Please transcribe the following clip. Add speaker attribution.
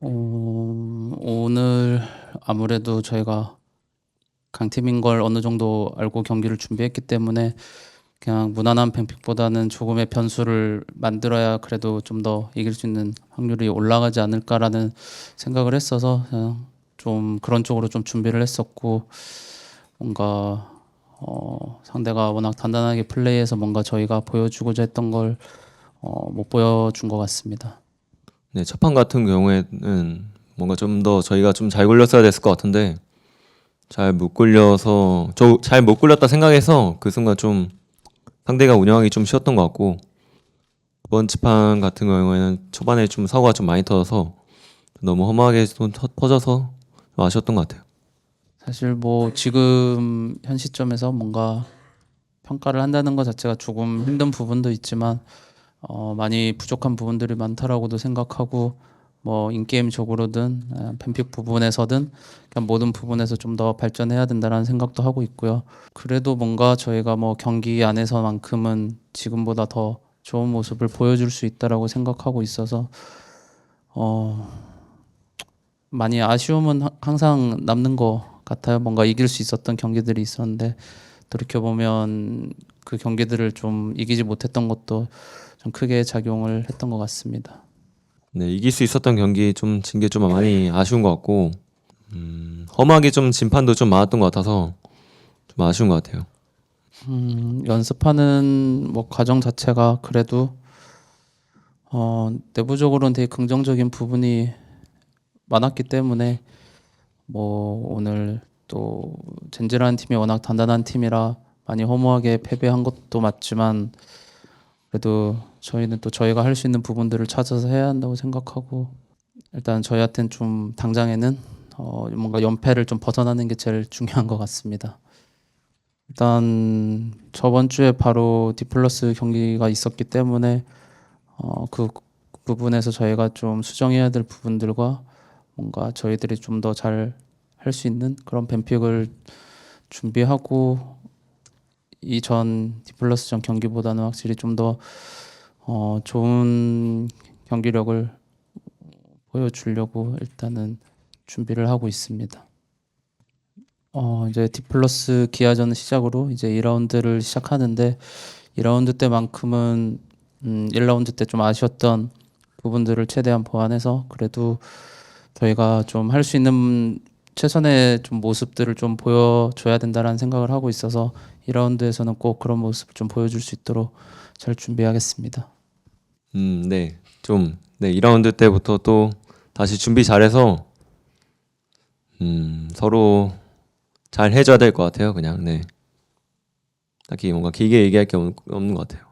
Speaker 1: 어, 오늘 아무래도 저희가 강팀인 걸 어느 정도 알고 경기를 준비했기 때문에 그냥 무난한 뱅픽보다는 조금의 변수를 만들어야 그래도 좀 더 이길 수 있는 확률이 올라가지 않을까라는 생각을 했어서 그냥 좀 그런 쪽으로 좀 준비를 했었고 뭔가 어, 상대가 워낙 단단하게 플레이해서 뭔가 저희가 보여주고자 했던 걸 어, 못 보여준 것 같습니다.
Speaker 2: 네, 첫판 같은 경우에는 뭔가 좀 더 저희가 좀 잘 굴렸어야 됐을 것 같은데 잘 못 굴려서 저 잘 못 굴렸다 생각해서 그 순간 좀 상대가 운영하기 좀 쉬웠던 것 같고 두 번째 판 같은 경우에는 초반에 좀 사고가 좀 많이 터져서 너무 험하게 좀 터- 터져서 좀 아쉬웠던 것 같아요.
Speaker 1: 사실 뭐 지금 현 시점에서 뭔가 평가를 한다는 것 자체가 조금 힘든 부분도 있지만 어, 많이 부족한 부분들이 많다라고도 생각하고 뭐 인게임적으로든 아, 팬픽 부분에서든 그냥 모든 부분에서 좀 더 발전해야 된다라는 생각도 하고 있고요. 그래도 뭔가 저희가 뭐 경기 안에서만큼은 지금보다 더 좋은 모습을 보여줄 수 있다라고 생각하고 있어서 어, 많이 아쉬움은 하- 항상 남는 것 같아요. 뭔가 이길 수 있었던 경기들이 있었는데 돌이켜 보면 그 경기들을 좀 이기지 못했던 것도 좀 크게 작용을 했던 것 같습니다.
Speaker 2: 네, 이길 수 있었던 경기 좀 진 게 좀 많이 아쉬운 것 같고 음, 험하게 좀 진판도 좀 많았던 것 같아서 좀 아쉬운 것 같아요.
Speaker 1: 음, 연습하는 뭐 과정 자체가 그래도 어, 내부적으로는 되게 긍정적인 부분이 많았기 때문에 뭐 오늘 또 젠지라는 팀이 워낙 단단한 팀이라 많이 허무하게 패배한 것도 맞지만 그래도 저희는 또 저희가 할 수 있는 부분들을 찾아서 해야 한다고 생각하고 일단 저희한테는 좀 당장에는 어, 뭔가 연패를 좀 벗어나는 게 제일 중요한 것 같습니다. 일단 저번 주에 바로 디플러스 경기가 있었기 때문에 어, 그 부분에서 저희가 좀 수정해야 될 부분들과 뭔가 저희들이 좀 더 잘 할 수 있는 그런 뱀픽을 준비하고 이전 디플러스 전 경기보다는 확실히 좀더 어, 좋은 경기력을 보여주려고 일단은 준비를 하고 있습니다. 어, 이제 디플러스 기아전 시작으로 이제 2라운드를 시작하는데 2라운드 때만큼은 음, 1라운드 때 좀 아쉬웠던 부분들을 최대한 보완해서 그래도 저희가 좀 할 수 있는 최선의 좀 모습들을 좀 보여줘야 된다라는 생각을 하고 있어서 2라운드에서는 꼭 그런 모습을 좀 보여줄 수 있도록 잘 준비하겠습니다.
Speaker 2: 음, 네. 좀, 네, 2라운드 때부터 또 다시 준비 잘해서, 음, 서로 잘 해줘야 될 것 같아요, 그냥, 네. 딱히 뭔가 길게 얘기할 게 없, 없는 것 같아요.